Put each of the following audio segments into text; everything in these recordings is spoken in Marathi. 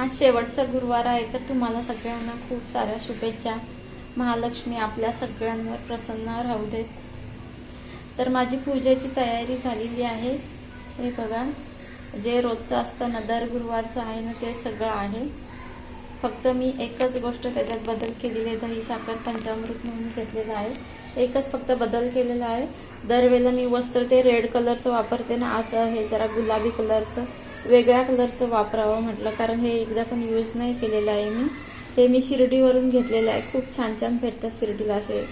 आज शेवटचा गुरुवार आहे तर तुम्हाला सगळ्यांना खूप साऱ्या शुभेच्छा. महालक्ष्मी आपल्या सगळ्यांवर प्रसन्न राहू देत. तर माझी पूजेची तयारी झालेली आहे. हे बघा जे रोजचं असतं ना दर गुरुवारचं आहे ना ते सगळं आहे. फक्त मी एकच गोष्ट त्याच्यात बदल केलेली आहे दही साखर पंचामृत म्हणून घेतलेलं आहे. एकच फक्त बदल केलेला आहे. दरवेळेला मी वस्त्र ते रेड कलरचं वापरते ना आज हे जरा गुलाबी कलरचं वेगळ्या कलरचं वापरावं म्हटलं कारण हे एकदा पण यूज नाही केलेलं आहे मी. हे मी शिर्डीवरून घेतलेलं आहे. खूप छान छान भेटतात शिर्डीला असे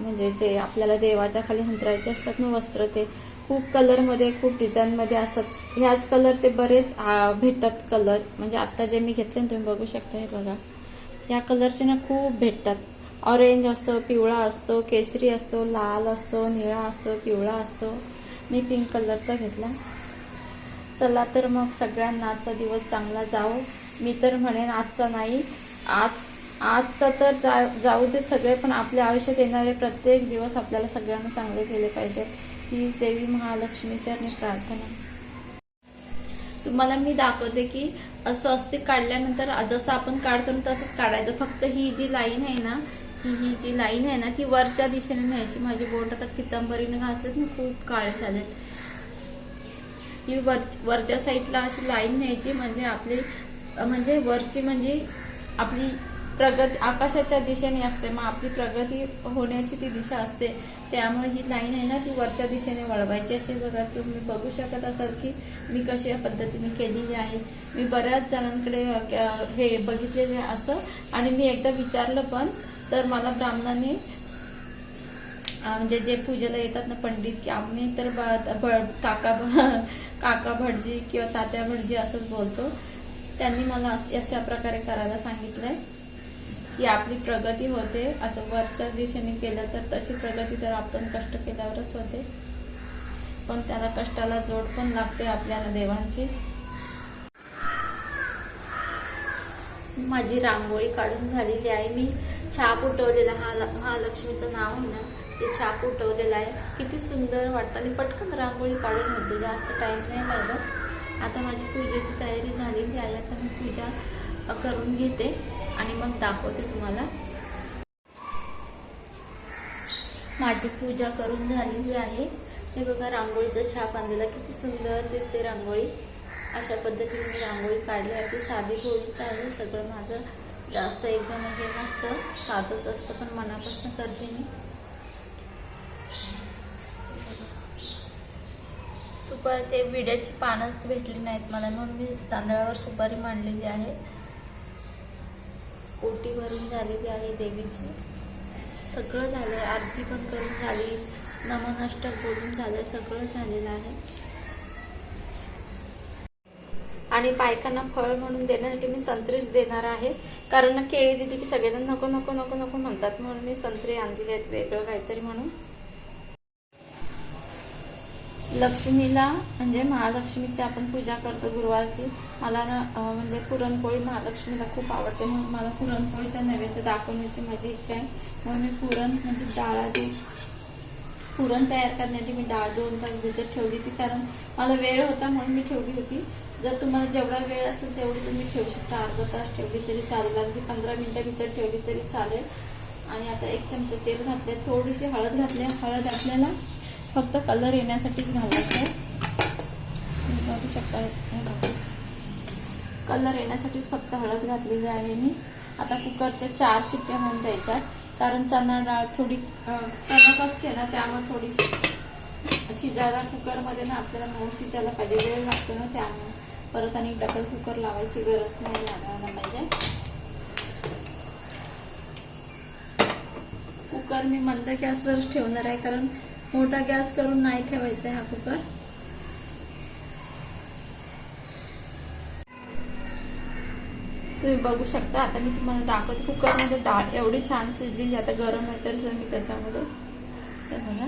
म्हणजे जे आपल्याला देवाच्या खाली हंतरायचे असतात ना वस्त्र ते खूप कलरमध्ये खूप डिझाईनमध्ये असतात. ह्याच कलरचे बरेच भेटतात कलर. म्हणजे आत्ता जे मी घेतले ना तुम्ही बघू शकता हे बघा. ह्या कलरचे ना खूप भेटतात. ऑरेंज असतो पिवळा असतो केशरी असतो लाल असतो निळा असतो पिवळा असतो. मी पिंक कलरचा घेतला. चला तर मग सगळ्यांना आजचा दिवस चांगला जाओ मी तर म्हणेन आजचा नाही. आज आजचा तर जा जाऊ देत सगळे पण आपल्या आयुष्यात येणारे प्रत्येक दिवस आपल्याला सगळ्यांना चांगले केले पाहिजेत. हीच देवी महालक्ष्मीच्या मी प्रार्थना. तुम्हाला मी दाखवते की असं असते काढल्यानंतर जसं आपण काढतो ना तसंच काढायचं. फक्त ही जी लाईन आहे ना ही ही जी लाईन आहे ना ती वरच्या दिशेने न्यायची. माझी बोट आता पितांबरीने घासलेत ना खूप काळे झालेत. ही वर वरच्या साईडला अशी लाईन न्यायची म्हणजे आपली म्हणजे वरची म्हणजे आपली प्रगती आकाशाच्या दिशेने असते. मग आपली प्रगती होण्याची ती दिशा असते. त्यामुळे ही लाईन आहे ना ती वरच्या दिशेने वळवायची. अशी बघा तुम्ही बघू शकत असाल की मी कशा पद्धतीने केलेली आहे. मी बऱ्याच जणांकडे क- हे बघितलेले असं. आणि मी एकदा विचारलं पण तर मला ब्राह्मणाने म्हणजे जे पूजेला येतात ना पंडित की आम्ही तर ब- काका काका भटजी किंवा तात्या भटजी असंच बोलतो. त्यांनी मला अशा प्रकारे करायला सांगितलंय की आपली प्रगती होते असं वरच्या दिशेने केलं तर तशी प्रगती तर आपण कष्ट केल्यावरच होते. पण त्याला कष्टाला जोड पण लागते आपल्याला देवांची. माझी रांगोळी काढून झालेली आहे. मी छाप उठवलेला हा महालक्ष्मीचं नाव आहे ना ते छाप उठवलेलं आहे. किती सुंदर वाटतं. आणि पटकन रांगोळी काढून होते जास्त टाइम नाही लागत. आता माझी पूजेची तयारी झालेली आहे आता मी पूजा करून घेते आणि मग दाखवते तुम्हाला. माझी पूजा करून झालेली आहे. हे बघा रांगोळीचा छाप आणलेला. किती सुंदर दिसते रांगोळी. अशा पद्धतीने मी रांगोळी काढली आहे. ती साधी गोळीच आहे. सगळं माझं जास्त एकदम हे नसतं. साधंच असतं पण मनापासून करते मी. सुपारी ते विड्याची पानच भेटली नाहीत मला म्हणून मी तांदळावर सुपारी मांडलेली आहे. ओटी भरून झालेली आहे देवीची. सगळं झालं आहे आरती पण करून झाली नमनाष्टक बोलून झालं सगळं झालेलं आहे. आणि बायकांना फळ म्हणून देण्यासाठी मी संत्रीच देणार आहे. कारण केळी दिली की सगळेजण नको नको नको नको म्हणतात म्हणून मी संत्री आणलेले आहेत वेगळं काहीतरी म्हणून. लक्ष्मीला म्हणजे महालक्ष्मीची आपण पूजा करतो गुरुवारची. मला ना म्हणजे पुरणपोळी महालक्ष्मीला खूप आवडते. म्हणून मला पुरणपोळीचा नैवेद्य दाखवण्याची माझी इच्छा आहे. म्हणून मी पुरण म्हणजे डाळ आधी पुरण तयार करण्यासाठी मी डाळ दोन तास भिजत ठेवली होती. कारण मला वेळ होता म्हणून मी ठेवली होती. जर तुम्हाला जेवढा वेळ असेल तेवढी तुम्ही ठेवू शकता. अर्धा तास ठेवली तरी चालेल. अगदी पंधरा मिनिटं भिजत ठेवली तरी चालेल. आणि आता एक चमचा तेल घातले थोडीशी हळद घातली. हळद आपल्याला फक्त कलर येण्यासाठीच घालायचं आहे. तुम्ही बघू शकता कलर येण्यासाठीच फक्त हळद घातलेली आहे मी. आता कुकरच्या चार शिट्ट्या होऊन द्यायच्या कारण चणा डाळ थोडी कणक असते ना त्यामुळे थोडी शिजायला कुकरमध्ये ना आपल्याला मऊ शिजायला पाहिजे. वेळ लागतो ना त्यामुळे. परत आणि डबल कुकर लावायची गरज नाही लागायला पाहिजे. कुकर मी मंद गॅसवर ठेवणार आहे कारण मोठा गॅस करून नाही ठेवायचा आहे हा कुकर. तुम्ही बघू शकता आता मी तुम्हाला दाखवते कुकरमध्ये डाळ एवढी छान शिजली आता गरम आहे तर मी त्याच्यामध्ये तर बघा.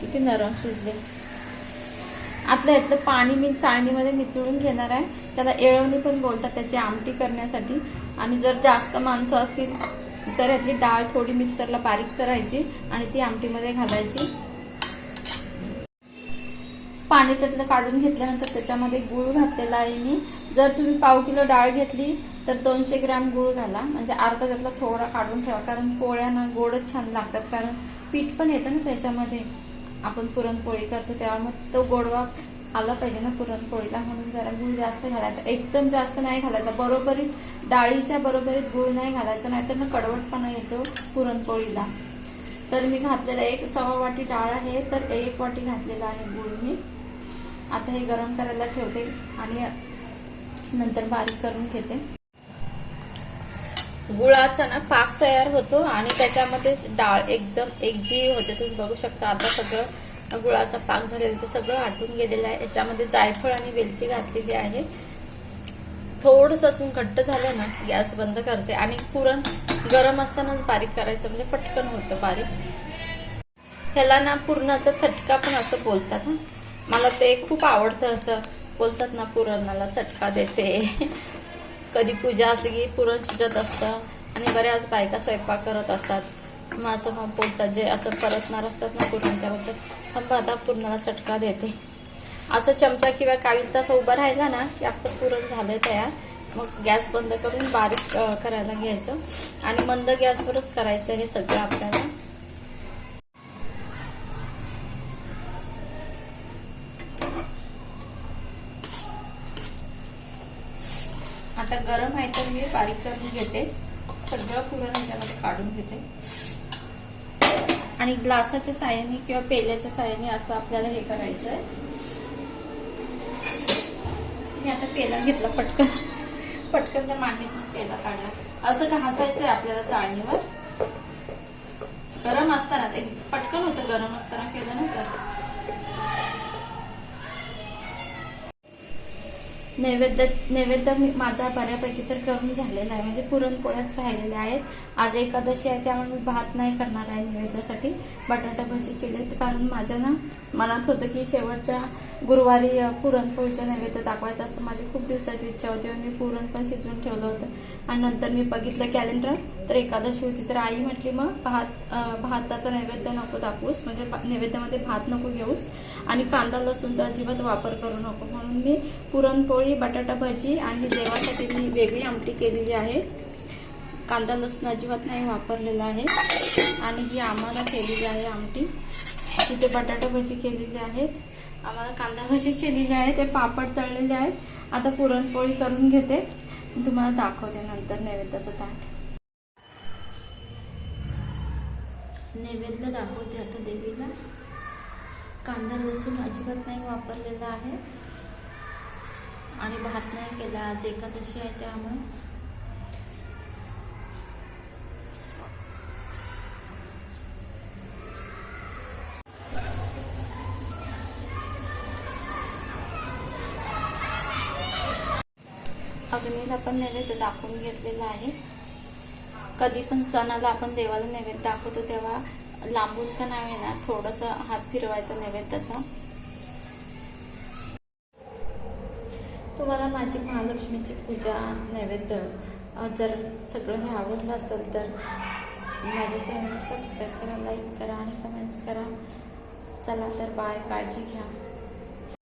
किती नरम शिजले. आतलं यातलं पाणी मी चाळणीमध्ये निचळून घेणार आहे. त्याला एळवणी पण बोलतात त्याची आमटी करण्यासाठी. आणि जर जास्त माणसं असतील तर यातली डाळ थोडी मिक्सरला बारीक करायची आणि ती आमटीमध्ये घालायची. पाणी त्यातलं काढून घेतल्यानंतर त्याच्यामध्ये गूळ घातलेला आहे मी. जर तुम्ही पाव किलो डाळ घेतली तर दोनशे ग्रॅम गूळ घाला. म्हणजे अर्धा त्यातला थोडा काढून ठेवा कारण पोळ्याना गोडच छान लागतात कारण पीठ पण येतं ना त्याच्यामध्ये. आपण पुरणपोळी करतो तेव्हा मग तो गोडवा आला पाहिजे ना पुरणपोळीला म्हणून जरा गूळ जास्त घालायचा. एकदम जास्त नाही घालायचा. बरोबरीत डाळीच्या बरोबरीत गूळ नाही घालायचा नाहीतर ना कडवटपणा येतो पुरणपोळीला. तर मी घातलेला एक सव्वा वाटी डाळ आहे तर एक वाटी घातलेला आहे गूळ मी. आता हे गरम करायला ठेवते आणि नंतर बारीक करून घेते. गुळाचा ना पाक तयार होतो आणि त्याच्यामध्ये डाळ एकदम एकजीव होते तुम्ही बघू शकता. आता सगळं गुळाचा पाक झालेला ते सगळं आटून गेलेलं आहे. याच्यामध्ये जायफळ आणि वेलची घातलेली आहे. थोडंसं अजून घट्ट झालं ना गॅस बंद करते. आणि पुरण गरम असतानाच बारीक करायचं म्हणजे पटकन होतं बारीक. ह्याला ना पुरणाचा चटका पण असं बोलतात ना मला ते खूप आवडतं असं. बोलतात ना पुरणाला चटका देते. कधी पूजा असली की पुरण शिजत असतं. आणि बऱ्याच बायका स्वयंपाक करत असतात. मग असं मग बोलतात जे असं परतणार असतात ना पुरण त्याबद्दल. थांबा आता पुरणाला चटका देते. असं चमचा किंवा कावील तास उभा राहिला ना की आपलं पुरण झालंय तयार. मग गॅस बंद करून बारीक करायला घ्यायचं. आणि मंद गॅसवरच करायचं हे सगळं आपल्याला. आता गरम आहे तर मी बारीक करून घेते. सगळं पुरण ह्याच्यामध्ये काढून घेते. आणि ग्लासाच्या साह्याने किंवा पेल्याच्या साह्याने असं आपल्याला हे करायचं आहे मी आता पेला घेतला पटकन. पटकन त्या मांडीतून पेला काढला असं घासायचं आहे आपल्याला चाळणीवर. गरम असताना ते पटकन होतं गरम असताना केलं ना तर नैवेद्य नैवेद्य मी माझा बऱ्यापैकी तर करून झालेला आहे. म्हणजे पुरणपोळ्याच राहिलेल्या आहेत. आज एकादशी आहे त्यामुळे मी भात नाही करणार आहे नैवेद्यासाठी. बटाटा भजी केले कारण माझ्या ना मनात होतं की शेवटच्या गुरुवारी पुरणपोळीचं नैवेद्य दाखवायचं असं माझी खूप दिवसाची इच्छा होती. आणि मी पुरण पण शिजवून ठेवलं होतं. आणि नंतर मी बघितलं कॅलेंडर तर एकादशी होती तर आई म्हटली मग भात भाताचा नैवेद्य नको दाखवूस म्हणजे नैवेद्यामध्ये भात नको घेऊस आणि कांदा लसूणचा अजिबात वापर करू नको. म्हणून मी पुरणपोळी बटाटा भजी आणि देवासाठी मी वेगळी आमटी केलेली आहे. कांदा लसूण अजिबात नाही वापरलेला आहे. आणि ही आम्हाला केलेली आहे आमटी. तिथे बटाटा भजी केलेली आहेत आम्हाला कांदा भजी केलेली आहे. ते पापड तळलेले आहेत. आता पुरणपोळी करून घेते. तुम्हाला दाखवते नंतर नैवेद्याचं ताट. नैवेद्य दाखवते आता देवीला. कांदा लसूण अजिबात नाही वापरलेला आहे. आणि भात नाही केला आज एकादशी आहे त्यामुळे. अग्नीला पण नैवेद्य दाखवून घेतलेला आहे. कधी पण सणाला आपण देवाला नैवेद्य दाखवतो तेव्हा लांबून का नाही ना थोडस हात फिरवायचा नैवेद्याचा. तुम्हाला माझी महालक्ष्मीची पूजा नैवेद्य जर सगळं हे आवडलं असेल तर माझ्या चॅनलला सबस्क्राईब करा लाईक करा आणि कमेंट्स करा. चला तर बाय काळजी घ्या.